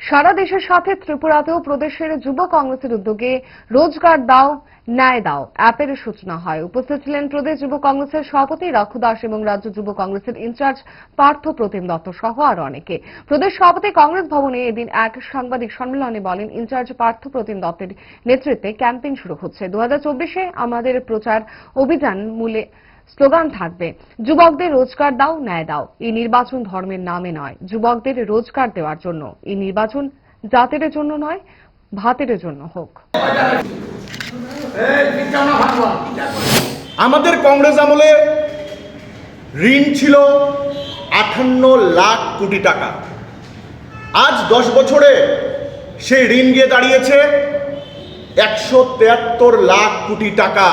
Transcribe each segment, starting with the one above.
সারা দেশের সাথে ত্রিপুরাতেও প্রদেশের যুব কংগ্রেসের উদ্যোগে রোজগার দাও, ন্যায় দাও অ্যাপের সূচনা হয়। উপস্থিত ছিলেন প্রদেশ যুব কংগ্রেসের সভাপতি রাখু দাস এবং রাজ্য যুব কংগ্রেসের ইনচার্জ পার্থ প্রতিম দত্ত সহ আরও অনেকে। প্রদেশ সভাপতি কংগ্রেস ভবনে এদিন এক সাংবাদিক সম্মেলনে বলেন, ইনচার্জ পার্থ প্রতিম দত্তের নেতৃত্বে ক্যাম্পেইন শুরু হচ্ছে। দু আমাদের প্রচার অভিযান মূলে স্লোগান থাকবে, যুবকদের রোজগার দাও, ন্যায় দাও। এই নির্বাচন ধর্মের নামে নয়, যুবকদের রোজগার দেওয়ার জন্য। এই নির্বাচন জাতের জন্য নয়, ভাতের জন্য হোক। আমাদের কংগ্রেস আমলে ঋণ ছিল আঠান্ন লাখ কোটি টাকা। আজ দশ বছরে সেই ঋণ গিয়ে দাঁড়িয়েছে একশো লাখ কোটি টাকা।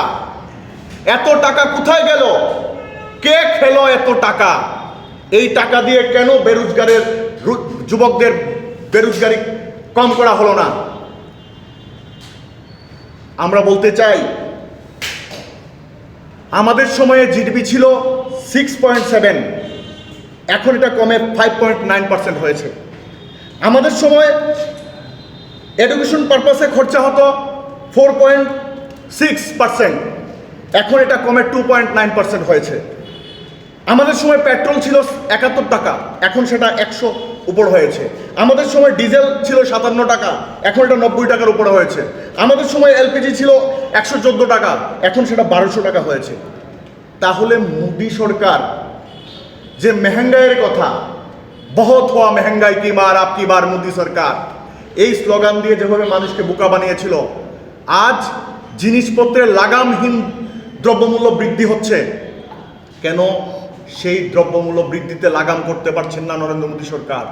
এত টাকা কোথায় গেল? কে খেলো এত টাকা? এই টাকা দিয়ে কেন বেরোজগারের যুবকদের বেরোজগারি কম করা হলো না? আমরা বলতে চাই, আমাদের সময়ে জিডিপি ছিল সিক্স পয়েন্ট সেভেন এখন এটা কমে ফাইভ পয়েন্ট নাইন পার্সেন্ট হয়েছে। আমাদের সময় এডুকেশন পারপাসে খরচা হতো ফোর পয়েন্ট সিক্স পার্সেন্ট এখন এটা কমে টু পয়েন্ট নাইন পার্সেন্ট হয়েছে। আমাদের সময় পেট্রোল ছিল একাত্তর টাকা, এখন সেটা একশো উপর হয়েছে। আমাদের সময় ডিজেল ছিল সাতান্ন টাকা, এখন এটা নব্বই টাকার উপরে হয়েছে। আমাদের সময় এলপিজি ছিল একশো চোদ্দ টাকা, এখন সেটা বারোশো টাকা হয়েছে। তাহলে মোদী সরকার যে মেহেঙ্গাইয়ের কথা, বহুত হওয়া মেহেঙ্গাই কি বার আপ কি বার মোদী সরকার, এই স্লোগান দিয়ে যেভাবে মানুষকে বোকা বানিয়েছিল, আজ জিনিসপত্রের লাগামহীন দ্রব্যমূল্য বৃদ্ধি হচ্ছে। কেন? সেই দ্রব্যমূল্য বৃদ্ধিতে লাগাম করতে পারছেন না নরেন্দ্র মোদী সরকার।